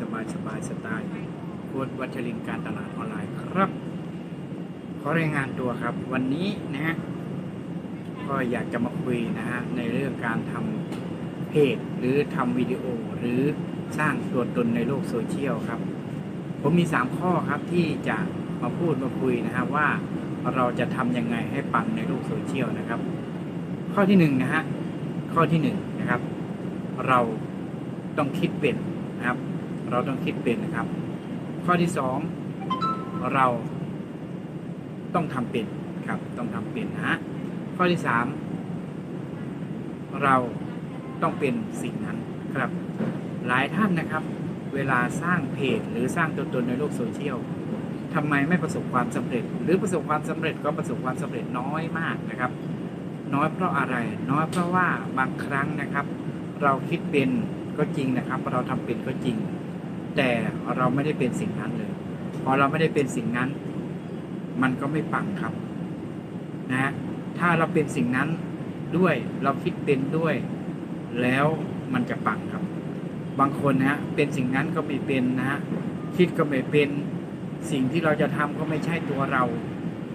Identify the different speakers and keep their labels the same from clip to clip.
Speaker 1: สบายสบายสไตล์โค้ดวัชรินการตลาดออนไลน์ครับ ขอรายงานตัวครับ วันนี้นะฮะก็อยากจะมาคุยนะฮะในเรื่องการทำเพจหรือทำวิดีโอหรือสร้างตัวตนในโลกโซเชียลครับ ผมมี 3 ข้อครับที่จะมาพูดมาคุยนะฮะว่าเราจะทำยังไงให้ปังในโลกโซเชียลนะครับ ข้อที่หนึ่งนะฮะข้อที่หนึ่งนะครับ เราต้องคิดเป็นนะครับ เราต้องคิดเป็นนะครับ ข้อที่สองเราต้องทำเป็นครับต้องทำเป็นนะข้อที่สามเราต้องเป็นสิ่งนั้นครับ หลายท่านนะครับ เวลาสร้างเพจหรือสร้างตัวตนในโลกโซเชียลทำไมไม่ประสบความสำเร็จ หรือประสบความสำเร็จก็ประสบความสำเร็จน้อยมากนะครับ น้อยเพราะอะไร น้อยเพราะว่าบางครั้งนะครับ เราคิดเป็นก็จริงนะครับ เราทำเป็นก็จริง แต่เราไม่ได้เป็นสิ่งนั้นเลย พอเราไม่ได้เป็นสิ่งนั้น มันก็ไม่ปังครับนะฮะถ้าเราเป็นสิ่งนั้นด้วยเราคิดเป็นด้วย แล้วมันจะปังครับ บางคนนะฮะเป็นสิ่งนั้นก็ไม่เป็นนะฮะคิดก็ไม่เป็นสิ่งที่เราจะทำก็ไม่ใช่ตัวเรา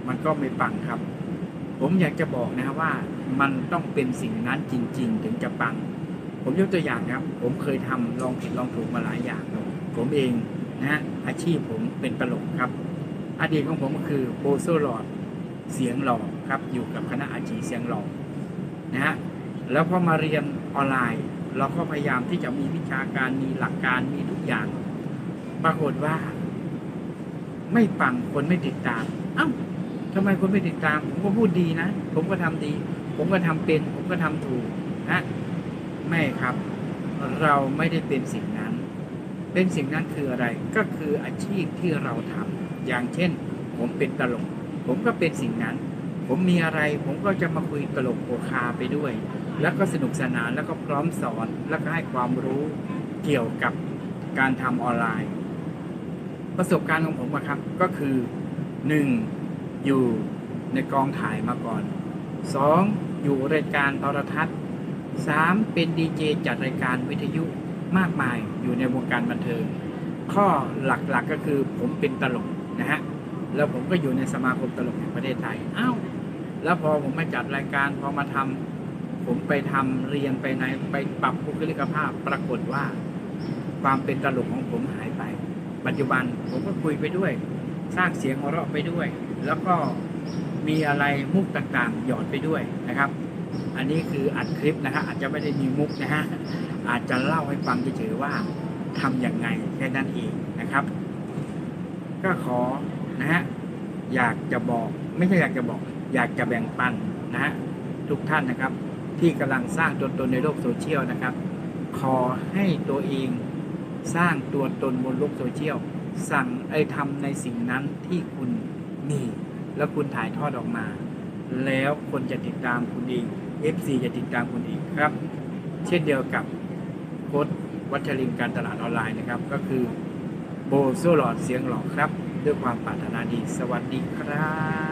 Speaker 1: มันก็ไม่ปังครับ ผมอยากจะบอกนะว่า มันต้องเป็นสิ่งนั้นจริง ๆ ถึงจะปัง ผมยกตัวอย่างครับ ผมเคยทำลองผิดลองถูกมาหลายอย่าง ผมเองนะฮะอาชีพผมเป็นตลกครับอดีตของผมก็คือโบโซลอดเสียงหล่อครับ อยู่กับคณะอาชีเสียงหล่อนะฮะแล้วพอมาเรียนออนไลน์ เราก็พยายามที่จะมีวิชาการมีหลักการมีทุกอย่าง ปรากฏว่า ไม่ปังคนไม่ติดตาม เอ้าทำไมคนไม่ติดตาม ผมก็พูดดีนะ ผมก็ทำดี ผมก็ทำเป็น ผมก็ทำถูกนะไม่ครับ เราไม่ได้เป็นสิ่งน เป็นสิ่งนั้นคืออะไรก็คืออาชีพที่เราทำอย่างเช่น ผมเป็นตลก ผมก็เป็นสิ่งนั้น ผมมีอะไรผมก็จะมาคุยตลกโอคาไปด้วย แล้วก็สนุกสนานแล้วก็พร้อมสอนแล้วก็ให้ความรู้เกี่ยวกับการทำออนไลน์ ประสบการณ์ของผมอะครับก็คือหนึ่งอยู่ในกองถ่ายมาก่อนสองอยู่รายการโทรทัศน์สามเป็นดีเจจัดรายการวิทยุ มากมายอยู่ในวงการบันเทิง ข้อหลักๆก็คือผมเป็นตลกนะฮะแล้วผมก็อยู่ในสมาคมตลกแห่งประเทศไทยอ้าวแล้วพอผมมาจัดรายการพอมาทำผมไปทำเรียนไปในไปปรับบุคลิกภาพ ปรากฏว่า ความเป็นตลกของผมหายไป ปัจจุบันผมก็คุยไปด้วย สร้างเสียงหัวเราะไปด้วย แล้วก็มีอะไรมุกต่างๆ หยอดไปด้วยนะครับ อันนี้คืออัดคลิปนะฮะอาจจะไม่ได้มีมุกนะฮะ อาจจะเล่าให้ฟังเฉยๆว่าทำอย่างไงแค่นั้นเองนะครับ ก็ขอนะฮะอยากจะบอกไม่ใช่อยากจะบอก อยากจะแบ่งปันนะฮะทุกท่านนะครับ ที่กำลังสร้างตัวตนในโลกโซเชียลนะครับ ขอให้ตัวเองสร้างตัวตนบนโลกโซเชียลสั่งไอ้ทำในสิ่งนั้นที่คุณมีแล้วคุณถ่ายทอดออกมา แล้วคนจะติดตามคุณเอง FC จะติดตามคุณเองครับ เช่นเดียวกับ โค้ดวัชรินการตลาดออนไลน์นะครับ ก็คือโบโซหลอดเสียงหลอกครับ ด้วยความปรารถนาดีสวัสดีครับ